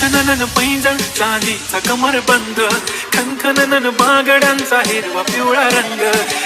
छनछनन पैंजण चांदीचा कमर बंद. खनखनन बागड्यांचा हिरवा पिवळा रंग.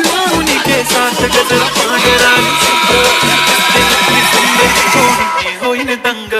लावणी केसात गजर पांढरा होईन दंग.